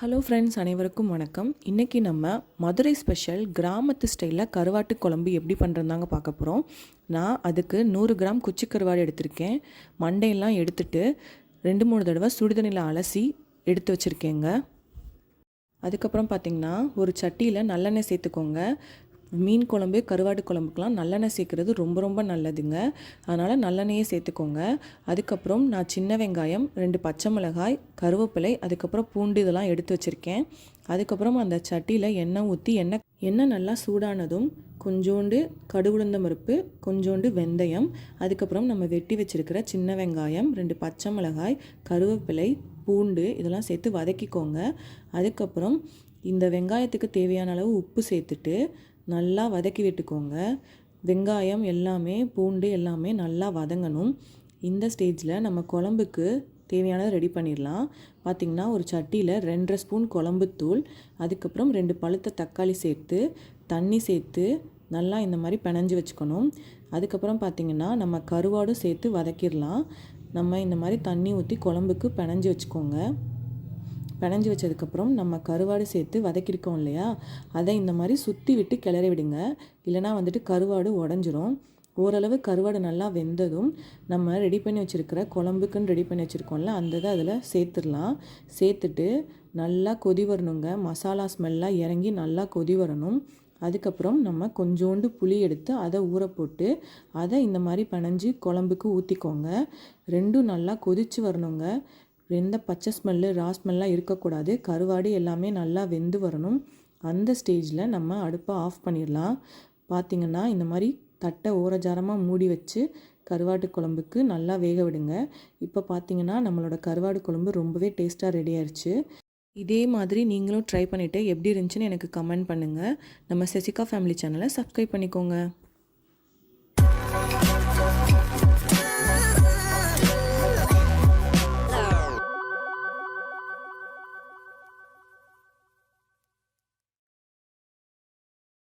Hello friends அனைவருக்கும் வணக்கம். இன்றைக்கி நம்ம மதுரை ஸ்பெஷல் கிராமத்து ஸ்டைலில் கருவாட்டு குழம்பு எப்படி பண்ணுறதாங்க பார்க்க போகிறோம் நான் அதுக்கு நூறு கிராம் குச்சி கருவாடு எடுத்திருக்கேன். மண்டையெல்லாம் எடுத்துட்டு ரெண்டு மூணு தடவை சுடுதண்ணியில் அலசி எடுத்து வச்சுருக்கேங்க. அதுக்கப்புறம் பார்த்திங்கன்னா ஒரு சட்டியில் நல்லெண்ணெய் சேர்த்துக்கோங்க. மீன் குழம்பு கருவாடு குழம்புக்கெலாம் நல்லெண்ணெய் சேர்க்குறது ரொம்ப ரொம்ப நல்லதுங்க. அதனால் நல்லெண்ணெயே சேர்த்துக்கோங்க. அதுக்கப்புறம் நான் சின்ன வெங்காயம் ரெண்டு பச்சை மிளகாய் கருவேப்பிலை அதுக்கப்புறம் பூண்டு இதெல்லாம் எடுத்து வச்சுருக்கேன். அதுக்கப்புறம் அந்த சட்டியில் எண்ணெய் ஊற்றி எண்ணெய் எண்ணெய் நல்லா சூடானதும் கொஞ்சோண்டு கடுகுளுந்த பருப்பு கொஞ்சோண்டு வெந்தயம் அதுக்கப்புறம் நம்ம வெட்டி வச்சுருக்கிற சின்ன வெங்காயம் ரெண்டு பச்சை மிளகாய் கருவேப்பிலை பூண்டு இதெல்லாம் சேர்த்து வதக்கிக்கோங்க. அதுக்கப்புறம் இந்த வெங்காயத்துக்கு தேவையான அளவு உப்பு சேர்த்துட்டு நல்லா வதக்கி விட்டுக்கோங்க. வெங்காயம் எல்லாமே பூண்டு எல்லாமே நல்லா வதங்கணும். இந்த ஸ்டேஜில் நம்ம குழம்புக்கு தேவையானதை ரெடி பண்ணிடலாம். பார்த்திங்கன்னா ஒரு சட்டியில் ரெண்டரை ஸ்பூன் குழம்புத்தூள் அதுக்கப்புறம் ரெண்டு பழுத்த தக்காளி சேர்த்து தண்ணி சேர்த்து நல்லா இந்த மாதிரி பிணைஞ்சு வச்சுக்கணும். அதுக்கப்புறம் பார்த்திங்கன்னா நம்ம கருவாடும் சேர்த்து வதக்கிடலாம். நம்ம இந்த மாதிரி தண்ணி ஊற்றி குழம்புக்கு பிணைஞ்சு வச்சுக்கோங்க. பிணைஞ்சி வச்சதுக்கப்புறம் நம்ம கருவாடு சேர்த்து வதக்கியிருக்கோம் இல்லையா? அதை இந்த மாதிரி சுற்றி விட்டு கிளறி விடுங்க. இல்லைனா வந்துட்டு கருவாடு உடஞ்சிரும். ஓரளவு கருவாடு நல்லா வெந்ததும் நம்ம ரெடி பண்ணி வச்சுருக்கிற குழம்புக்குன்னு ரெடி பண்ணி வச்சுருக்கோம்ல அந்த இதை அதில் சேர்த்துடலாம். சேர்த்துட்டு நல்லா கொதி வரணுங்க. மசாலா ஸ்மெல்லாம் இறங்கி நல்லா கொதி வரணும். அதுக்கப்புறம் நம்ம கொஞ்சோண்டு புளி எடுத்து அதை ஊற போட்டு அதை இந்த மாதிரி பனைஞ்சு குழம்புக்கு ஊற்றிக்கோங்க ரெண்டும் நல்லா கொதித்து வரணுங்க. எந்த பச்சை ஸ்மெல்லு ரா ஸ்மெல்லாம் இருக்கக்கூடாது. கருவாடு எல்லாமே நல்லா வெந்து வரணும். அந்த ஸ்டேஜில் நம்ம அடுப்பை ஆஃப் பண்ணிடலாம். பார்த்திங்கன்னா இந்த மாதிரி தட்டை ஓரஜாரமாக மூடி வச்சு கருவாட்டு குழம்புக்கு நல்லா வேக விடுங்க. இப்போ பார்த்தீங்கன்னா நம்மளோட கருவாடு குழம்பு ரொம்பவே டேஸ்ட்டாக ரெடி ஆயிடுச்சு இதே மாதிரி நீங்களும் ட்ரை பண்ணிவிட்டு எப்படி இருந்துச்சுன்னு எனக்கு கமெண்ட் பண்ணுங்கள் நம்ம செசிகா ஃபேமிலி சேனலை சப்ஸ்கிரைப் பண்ணிக்கோங்க.